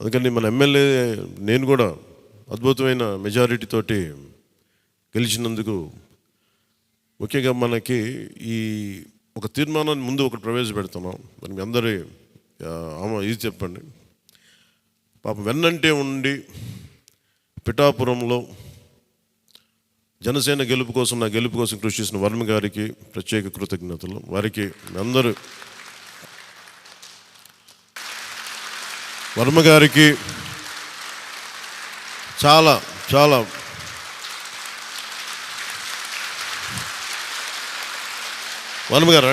అందుకని మన ఎమ్మెల్యే నేను కూడా అద్భుతమైన మెజారిటీ తోటి గెలిచినందుకు ముఖ్యంగా మనకి ఈ ఒక తీర్మానాన్ని ముందు ఒకటి ప్రవేశపెడుతున్నాం. మరి మీ అందరి ఆమె ఇది చెప్పండి. పాపం వెన్నంటే ఉండి పిఠాపురంలో జనసేన గెలుపు కోసం నా గెలుపు కోసం కృషి చేసిన వర్మ గారికి ప్రత్యేక కృతజ్ఞతలు. వారికి మీ అందరూ వర్మ గారికి చాలా చాలా వర్మగారా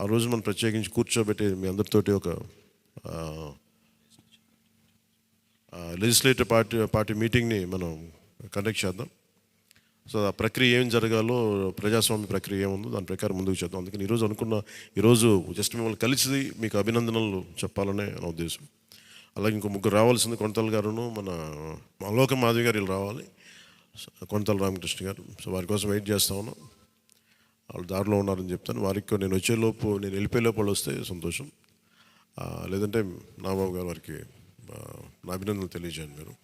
ఆ రోజు మనం ప్రత్యేకించి కూర్చోబెట్టి మీ అందరితోటి ఒక లెజిస్లేటివ్ పార్టీ పార్టీ మీటింగ్ని మనం కండక్ట్ చేద్దాం. సో ఆ ప్రక్రియ ఏం జరగాలో ప్రజాస్వామ్య ప్రక్రియ ఏముందో దాని ప్రకారం ముందుకు చేద్దాం. అందుకని ఈరోజు అనుకున్న ఈరోజు జస్ట్ మిమ్మల్ని కలిసి మీకు అభినందనలు చెప్పాలనే నా ఉద్దేశం. అలాగే ఇంకో ముగ్గురు రావాల్సింది కొంతల గారును మన అలోక మాధవి గారు వీళ్ళు రావాలి. కొంతల రామకృష్ణ గారు. సో వారి కోసం వెయిట్ చేస్తా ఉన్నాం. వాళ్ళు దారిలో ఉన్నారని చెప్తాను. వారికి నేను వచ్చేలోపు నేను వెళ్ళిపోయేలోపు వాళ్ళు వస్తే సంతోషం. లేదంటే నాబాబు గారు వారికి నా అభినందనలు తెలియజేయండి మీరు.